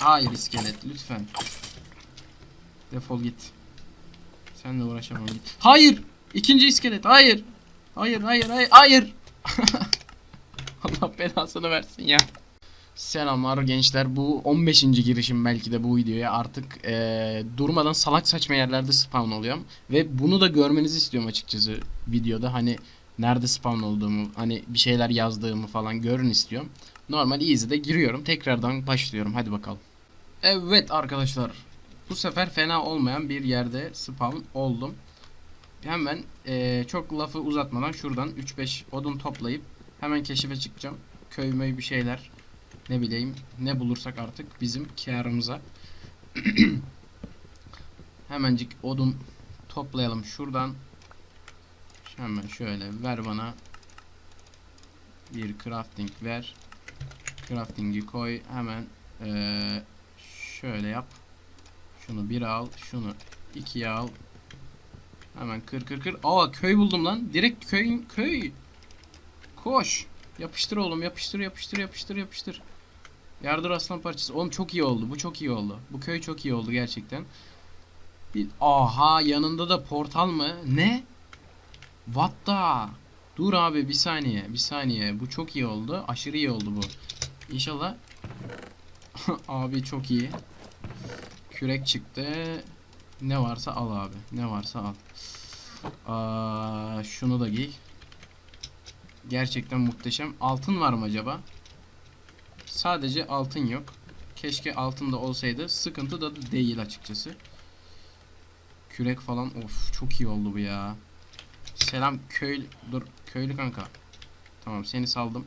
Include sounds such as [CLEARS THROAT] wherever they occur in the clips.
Hayır iskelet lütfen. Defol git. Seninle uğraşamam git. Hayır! İkinci iskelet. Hayır. Hayır hayır hayır hayır. [LAUGHS] Allah belasını versin ya. Selamlar gençler. Bu 15. girişim belki de bu videoya. Artık eee, durmadan salak saçma yerlerde spawn oluyorum. Ve bunu da görmenizi istiyorum açıkçası videoda. Hani nerede spawn olduğumu, hani bir şeyler yazdığımı falan görün istiyorum. Normal easy'de giriyorum. Tekrardan başlıyorum. Hadi bakalım. Evet arkadaşlar. Bu sefer fena olmayan bir yerde spawn oldum. Hemen eee, çok lafı uzatmadan şuradan 3-5 odun toplayıp hemen keşife çıkacağım. Köy bir şeyler ne bileyim ne bulursak artık bizim kârımıza. [CLEARS THROAT] Hemencik odun toplayalım şuradan. Hemen şöyle ver bana bir crafting ver. Crafting'i koy hemen eee, şöyle yap. Şunu bir al, şunu ikiye al. Hemen kır kır kır. Aa köy buldum lan. Direkt köy köy. Koş. Yapıştır oğlum yapıştır yapıştır yapıştır yapıştır. Yardır aslan parçası. Oğlum çok iyi oldu. Bu çok iyi oldu. Bu köy çok iyi oldu gerçekten. Bir aha yanında da portal mı? Ne? What the? Dur abi bir saniye. Bir saniye. Bu çok iyi oldu. Aşırı iyi oldu bu. İnşallah. [LAUGHS] abi çok iyi. Kürek çıktı. Ne varsa al abi. Ne varsa al. Aa, şunu da giy. Gerçekten muhteşem. Altın var mı acaba? Sadece altın yok. Keşke altın da olsaydı. Sıkıntı da değil açıkçası. Kürek falan. Of çok iyi oldu bu ya. Selam köy dur köylü kanka. Tamam seni saldım.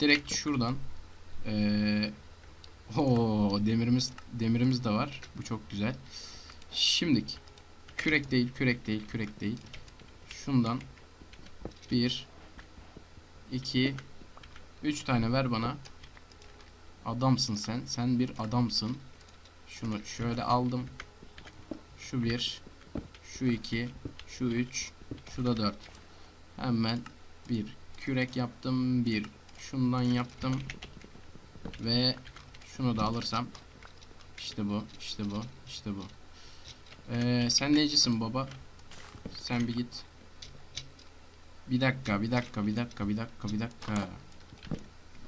Direkt şuradan ee, o demirimiz demirimiz de var. Bu çok güzel. Şimdik kürek değil, kürek değil, kürek değil. Şundan bir 2 3 tane ver bana. Adamsın sen. Sen bir adamsın. Şunu şöyle aldım. Şu bir, şu iki, şu üç, şu da dört. Hemen bir kürek yaptım. Bir şundan yaptım. Ve şunu da alırsam işte bu, işte bu, işte bu. Ee, sen necisin baba? Sen bir git. Bir dakika, bir dakika, bir dakika, bir dakika, bir dakika.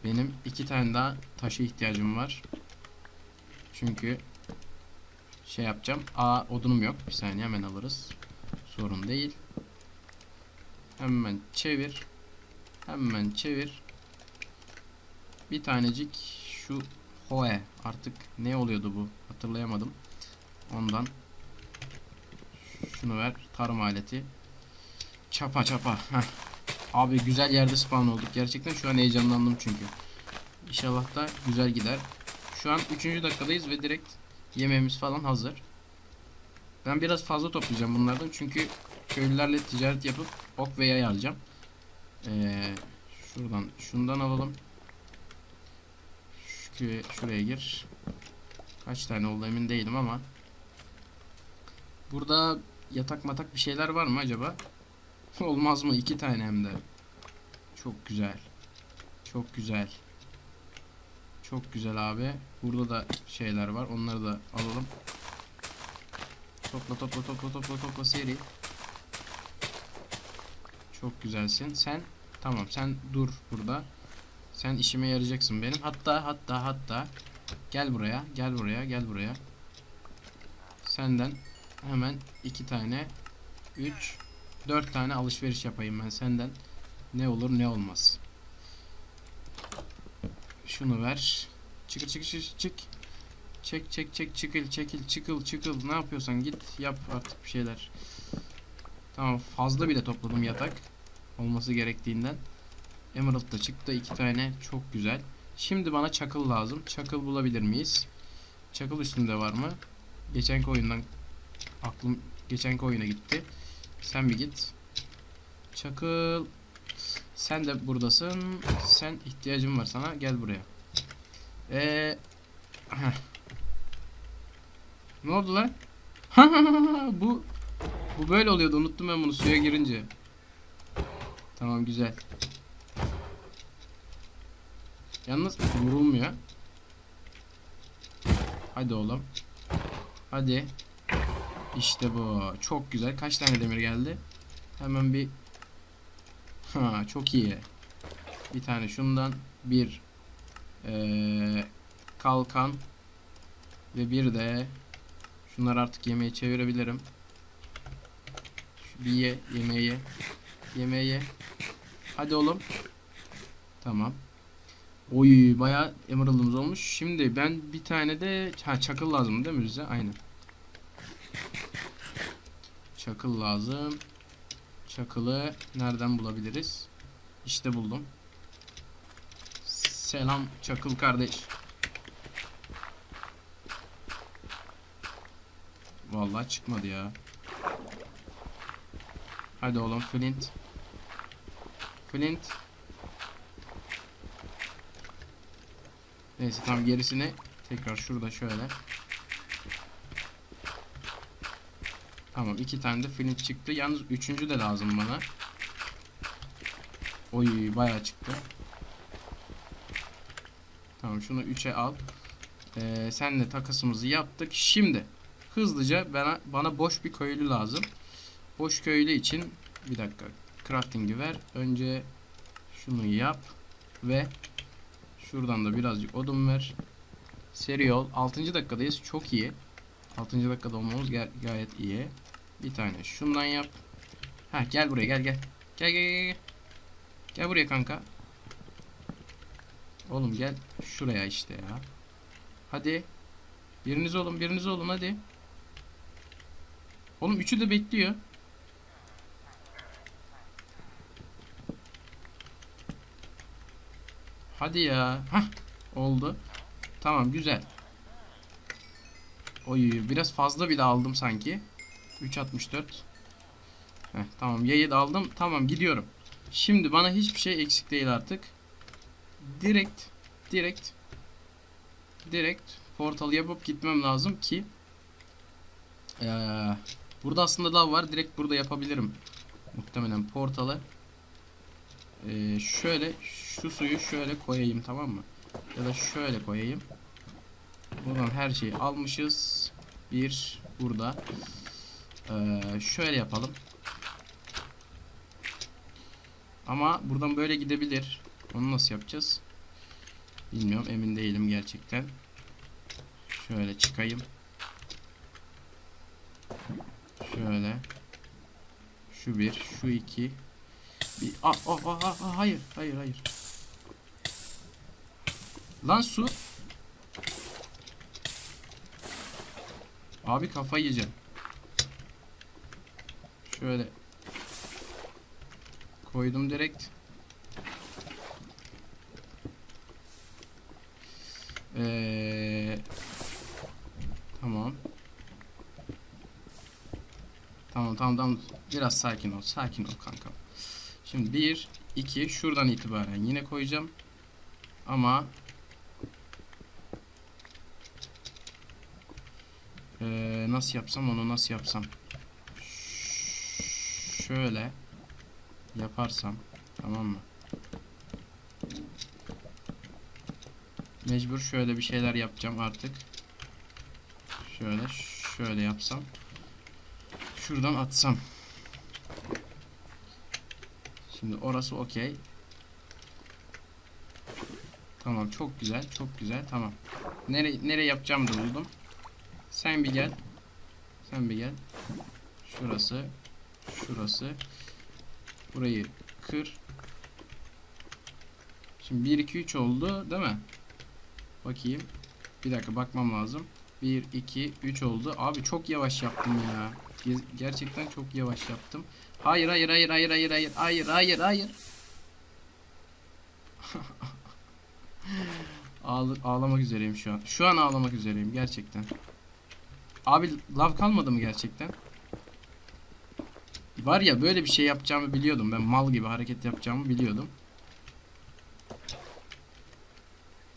Benim iki tane daha taşa ihtiyacım var. Çünkü şey yapacağım. Aa odunum yok. Bir saniye hemen alırız. Sorun değil. Hemen çevir. Hemen çevir. Bir tanecik şu hoe artık ne oluyordu bu hatırlayamadım. Ondan şunu ver tarım aleti. Çapa çapa. Heh. Abi güzel yerde spawn olduk. Gerçekten şu an heyecanlandım çünkü. İnşallah da güzel gider. Şu an 3. dakikadayız ve direkt yemeğimiz falan hazır. Ben biraz fazla toplayacağım bunlardan çünkü köylülerle ticaret yapıp ok ve yay alacağım. Ee, şuradan şundan alalım. Şu, şuraya gir. Kaç tane oldu emin değilim ama. Burada yatak matak bir şeyler var mı acaba? [LAUGHS] Olmaz mı? İki tane hem de. Çok güzel. Çok güzel. Çok güzel abi. Burada da şeyler var. Onları da alalım. Topla topla topla topla topla seri. Çok güzelsin. Sen tamam sen dur burada. Sen işime yarayacaksın benim. Hatta hatta hatta gel buraya. Gel buraya. Gel buraya. Senden hemen iki tane 3 4 tane alışveriş yapayım ben senden. Ne olur ne olmaz. Şunu ver. Çıkır çıkır çık çık. Çek çek çek çıkıl çekil çıkıl çıkıl. Ne yapıyorsan git yap artık bir şeyler. Tamam fazla bile topladım yatak. Olması gerektiğinden. Emerald da çıktı iki tane. Çok güzel. Şimdi bana çakıl lazım. Çakıl bulabilir miyiz? Çakıl üstünde var mı? Geçenki oyundan aklım geçenki oyuna gitti. Sen bir git. Çakıl. Sen de buradasın. Sen ihtiyacım var sana. Gel buraya. Ee. Ne oldu lan? [LAUGHS] bu bu böyle oluyordu. Unuttum ben bunu suya girince. Tamam güzel. Yalnız vurulmuyor. Hadi oğlum. Hadi. İşte bu. Çok güzel. Kaç tane demir geldi? Hemen bir Ha çok iyi. Bir tane şundan bir eee, kalkan ve bir de şunları artık yemeğe çevirebilirim. Bir ye, yemeği ye. Yemeği ye. Hadi oğlum. Tamam. Oy bayağı emerald'ımız olmuş. Şimdi ben bir tane de ha, çakıl lazım değil mi bize? Aynen. Çakıl lazım. Çakılı nereden bulabiliriz? İşte buldum. Selam çakıl kardeş. Vallahi çıkmadı ya. Hadi oğlum Flint. Flint. Neyse tam gerisini tekrar şurada şöyle. Tamam iki tane de flint çıktı. Yalnız üçüncü de lazım bana. Oy bayağı çıktı. Tamam şunu 3'e al. Ee, senle takasımızı yaptık. Şimdi hızlıca bana, bana boş bir köylü lazım. Boş köylü için bir dakika crafting'i ver. Önce şunu yap ve şuradan da birazcık odun ver. Seri ol. 6. dakikadayız. Çok iyi. 6. dakikada olmamız ga- gayet iyi. Bir tane şundan yap. Ha gel buraya gel gel. Gel gel gel. Gel, gel buraya kanka. Oğlum gel şuraya işte ya. Hadi. Biriniz olun biriniz olun hadi. Oğlum üçü de bekliyor. Hadi ya. Hah oldu. Tamam güzel. Oy biraz fazla bile aldım sanki. 3.64 Heh, tamam yayı da aldım. Tamam gidiyorum. Şimdi bana hiçbir şey eksik değil artık. Direkt direkt direkt portal yapıp gitmem lazım ki ee, burada aslında lav var. Direkt burada yapabilirim. Muhtemelen portalı. Ee, şöyle şu suyu şöyle koyayım tamam mı? Ya da şöyle koyayım. Buradan her şeyi almışız. Bir burada. Ee, şöyle yapalım. Ama buradan böyle gidebilir. Onu nasıl yapacağız? Bilmiyorum. Emin değilim gerçekten. Şöyle çıkayım. Şöyle. Şu bir. Şu iki. Bir. Ah, ah, ah, ah, hayır. Hayır, hayır. Lan su. Abi kafayı yiyeceğim. Şöyle koydum direkt. Ee, tamam. Tamam tamam tamam. Biraz sakin ol. Sakin ol kanka. Şimdi bir, iki şuradan itibaren yine koyacağım. Ama ee, nasıl yapsam onu nasıl yapsam? şöyle yaparsam tamam mı? Mecbur şöyle bir şeyler yapacağım artık. Şöyle şöyle yapsam. Şuradan atsam. Şimdi orası okey. Tamam çok güzel çok güzel tamam. Nere nereye yapacağımı da buldum. Sen bir gel. Sen bir gel. Şurası Şurası. Burayı kır. Şimdi 1 2 3 oldu, değil mi? Bakayım. Bir dakika bakmam lazım. 1 2 3 oldu. Abi çok yavaş yaptım ya. Gerçekten çok yavaş yaptım. Hayır hayır hayır hayır hayır hayır hayır hayır hayır. [LAUGHS] Ağl ağlamak üzereyim şu an. Şu an ağlamak üzereyim gerçekten. Abi lav kalmadı mı gerçekten? Var ya böyle bir şey yapacağımı biliyordum. Ben mal gibi hareket yapacağımı biliyordum.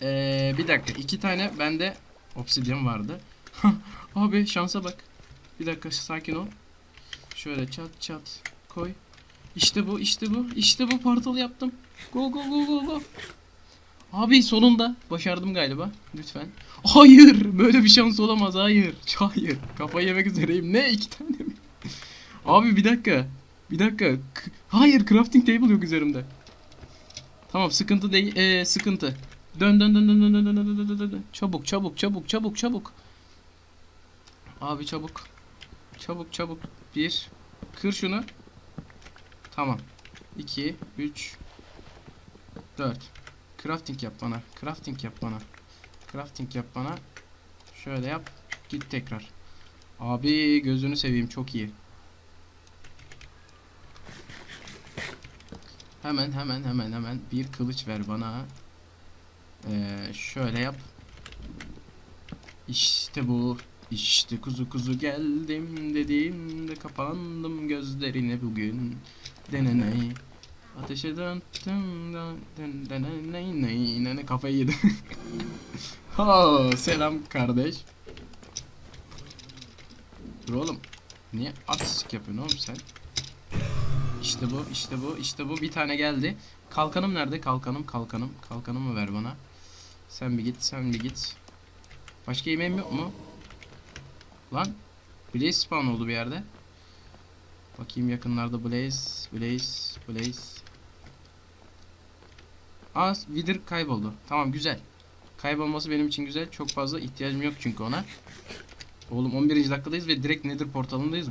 Ee, bir dakika. iki tane bende obsidyen vardı. [LAUGHS] Abi şansa bak. Bir dakika sakin ol. Şöyle çat çat koy. İşte bu işte bu. işte bu portal yaptım. Go go go go go. Abi sonunda başardım galiba. Lütfen. Hayır. Böyle bir şans olamaz. Hayır. Hayır. Kafayı yemek üzereyim. Ne? iki tane mi? Abi bir dakika. Bir dakika. K- Hayır. Crafting table yok üzerimde. Tamam sıkıntı değil. Ee, sıkıntı. Dön dön dön dön dön dön dön dön dön dön. Çabuk çabuk çabuk çabuk çabuk. Abi çabuk. Çabuk çabuk. Bir. Kır şunu. Tamam. 2 3 4 Crafting yap bana. Crafting yap bana. Crafting yap bana. Şöyle yap. Git tekrar. Abi gözünü seveyim çok iyi. Hemen hemen hemen hemen bir kılıç ver bana. Ee, şöyle yap. İşte bu. İşte kuzu kuzu geldim dediğimde kapandım gözlerine bugün. Deneney. Ateşe döndüm dön- deneney ney ney kafayı yedim. [LAUGHS] ha selam kardeş. Dur oğlum. Niye artistik yapıyorsun oğlum sen? İşte bu, işte bu, işte bu. Bir tane geldi. Kalkanım nerede? Kalkanım, kalkanım. Kalkanımı ver bana. Sen bir git, sen bir git. Başka yemeğim yok mu? Lan. Blaze spawn oldu bir yerde. Bakayım yakınlarda Blaze, Blaze, Blaze. Aa, Wither kayboldu. Tamam güzel. Kaybolması benim için güzel. Çok fazla ihtiyacım yok çünkü ona. Oğlum 11. dakikadayız ve direkt Nether portalındayız.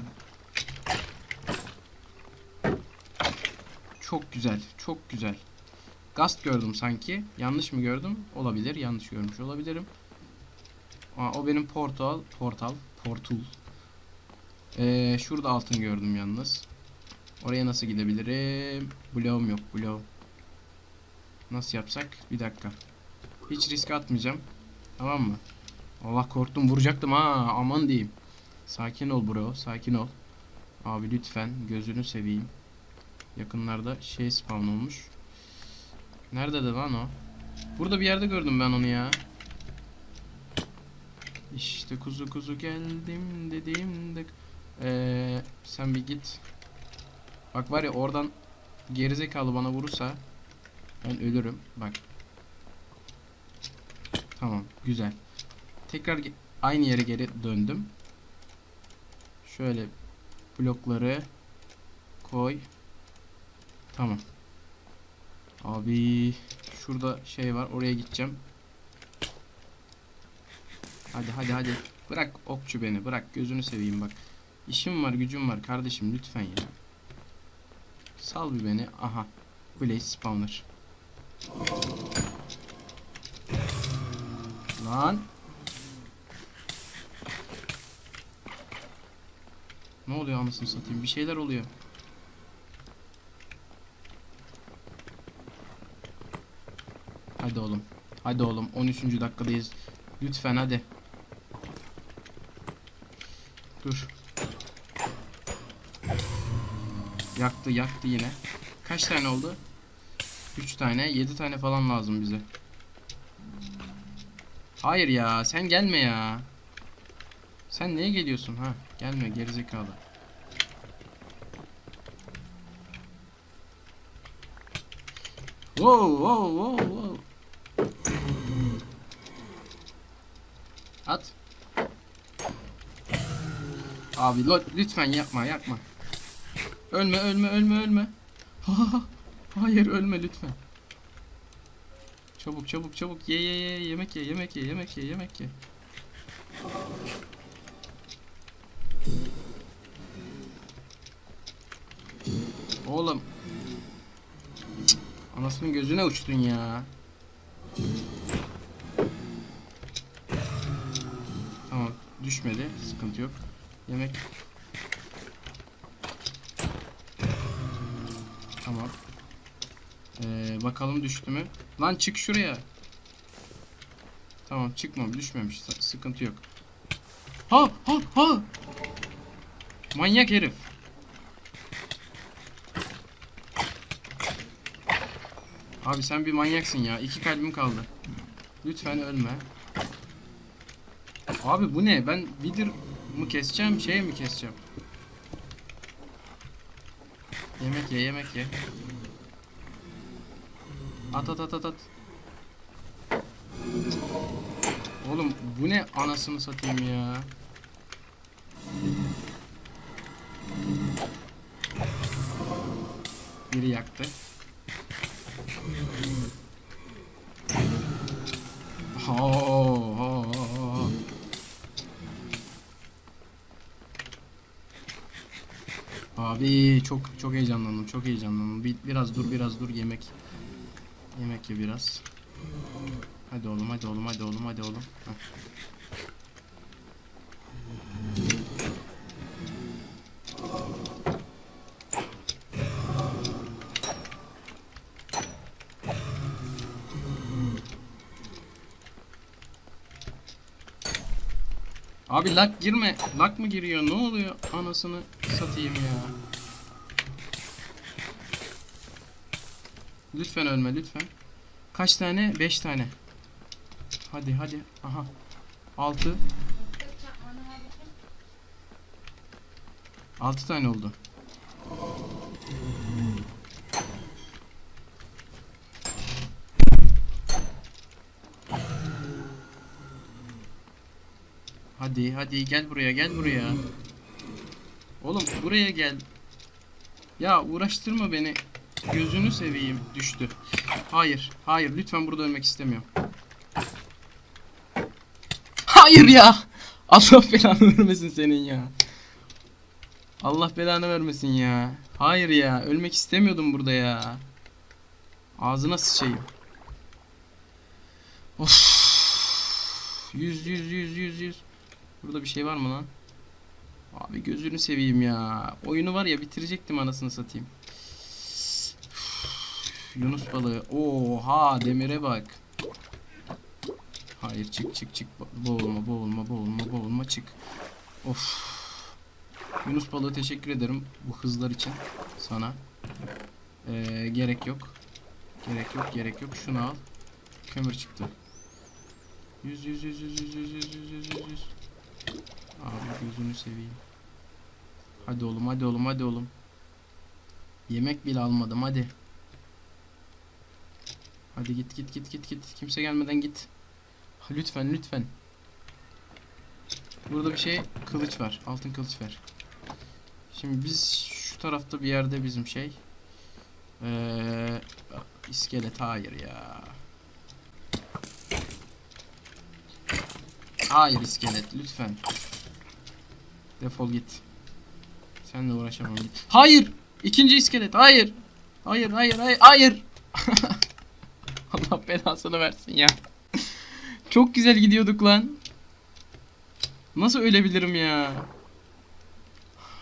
Çok güzel, çok güzel. Gast gördüm sanki. Yanlış mı gördüm? Olabilir. Yanlış görmüş olabilirim. Aa, o benim portal, portal, portal. Ee, şurada altın gördüm yalnız. Oraya nasıl gidebilirim? Bloğum yok, bloğum. Nasıl yapsak? Bir dakika. Hiç risk atmayacağım. Tamam mı? Allah korktum vuracaktım ha aman diyeyim. Sakin ol bro sakin ol. Abi lütfen gözünü seveyim. Yakınlarda şey spawn olmuş. Nerede de lan o? Burada bir yerde gördüm ben onu ya. İşte kuzu kuzu geldim dediğimde ee, sen bir git. Bak var ya oradan gerizekalı bana vurursa ben ölürüm. Bak. Tamam güzel. Tekrar aynı yere geri döndüm. Şöyle blokları koy. Tamam. Abi şurada şey var oraya gideceğim. Hadi hadi hadi. Bırak okçu beni bırak gözünü seveyim bak. İşim var gücüm var kardeşim lütfen ya. Sal bir beni. Aha. Blaze spawner. Lan. Ne oluyor anasını satayım? Bir şeyler oluyor. Hadi oğlum. Hadi oğlum. 13. dakikadayız. Lütfen hadi. Dur. Yaktı yaktı yine. Kaç tane oldu? 3 tane. 7 tane falan lazım bize. Hayır ya. Sen gelme ya. Sen neye geliyorsun ha? Gelme gerizekalı. Wow wow wow wow. At. Abi lütfen yapma yapma. Ölme ölme ölme ölme. Hayır ölme lütfen. Çabuk çabuk çabuk ye ye ye yemek ye yemek ye yemek ye yemek ye. Oğlum. Cık, Anasının gözüne uçtun ya. Tamam düşmedi sıkıntı yok. Yemek. Tamam. Ee, bakalım düştü mü? Lan çık şuraya. Tamam çıkmam düşmemiş sıkıntı yok. Ha ha ha. Manyak herif. Abi sen bir manyaksın ya. İki kalbim kaldı. Lütfen ölme. Abi bu ne? Ben Wither mı keseceğim, şey mi keseceğim? Yemek ye, yemek ye. At at at at at. Oğlum bu ne anasını satayım ya. Biri yaktı. Abi çok çok heyecanlandım. Çok heyecanlandım. Bir, biraz dur, biraz dur yemek. Yemek ye biraz. Hadi oğlum, hadi oğlum, hadi oğlum, hadi oğlum. Abi lak girme. Lak mı giriyor? Ne oluyor? Anasını satayım ya. Lütfen ölme lütfen. Kaç tane? 5 tane. Hadi hadi. Aha. 6. 6 tane oldu. Hadi hadi gel buraya gel buraya. Oğlum buraya gel. Ya uğraştırma beni. Gözünü seveyim düştü. Hayır hayır lütfen burada ölmek istemiyorum. Hayır ya. Allah belanı vermesin senin ya. Allah belanı vermesin ya. Hayır ya ölmek istemiyordum burada ya. Ağzına sıçayım. Of. Yüz yüz yüz yüz yüz. Burada bir şey var mı lan? Abi gözünü seveyim ya. Oyunu var ya bitirecektim anasını satayım. Yunus balığı. Oha demire bak. Hayır çık çık çık. Bo- Boğulma boğulma boğulma boğulma çık. Of. Yunus balığı teşekkür ederim bu hızlar için sana. Ee, gerek yok. Gerek yok gerek yok. Şunu al. Kömür çıktı. Yüz yüz yüz yüz yüz yüz yüz yüz yüz yüz. Abi gözünü seveyim. Hadi oğlum hadi oğlum hadi oğlum. Yemek bile almadım hadi. Hadi git git git git git. Kimse gelmeden git. Lütfen lütfen. Burada bir şey kılıç var. Altın kılıç ver. Şimdi biz şu tarafta bir yerde bizim şey. Ee, iskelet hayır ya. Hayır iskelet lütfen. Defol git. Seninle uğraşamam. Hayır! İkinci iskelet hayır. Hayır hayır hayır hayır. [LAUGHS] [LAUGHS] Allah belasını versin ya. [LAUGHS] Çok güzel gidiyorduk lan. Nasıl ölebilirim ya?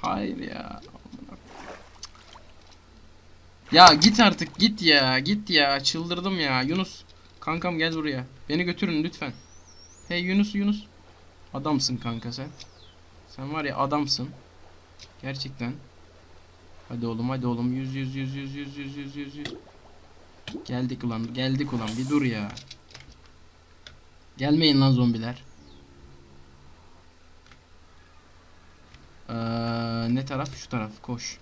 Hayır ya. Ya git artık git ya git ya. Çıldırdım ya. Yunus kankam gel buraya. Beni götürün lütfen. Hey Yunus Yunus. Adamsın kanka sen. Sen var ya adamsın. Gerçekten. Hadi oğlum hadi oğlum. Yüz yüz yüz yüz yüz yüz yüz yüz yüz geldik ulan geldik ulan bir dur ya gelmeyin lan zombiler Ee, ne taraf şu taraf koş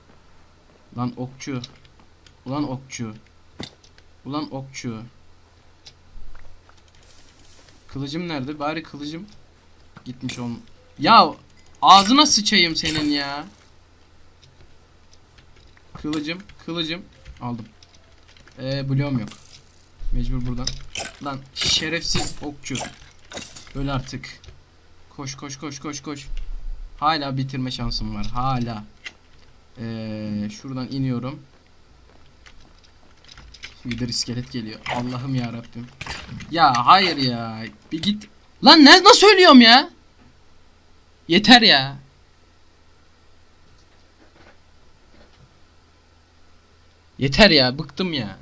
lan okçu Ulan okçu. Ulan okçu. Kılıcım nerede? Bari kılıcım gitmiş on. Ya ağzına sıçayım senin ya. Kılıcım, kılıcım aldım. Ee, bloğum yok. Mecbur buradan. Lan şerefsiz okçu. Öl artık. Koş koş koş koş koş. Hala bitirme şansım var. Hala. Ee, şuradan iniyorum. Wither iskelet geliyor. Allah'ım ya Rabbim. Ya hayır ya. Bir git. Lan ne nasıl ölüyorum ya? Yeter ya. Yeter ya. Bıktım ya.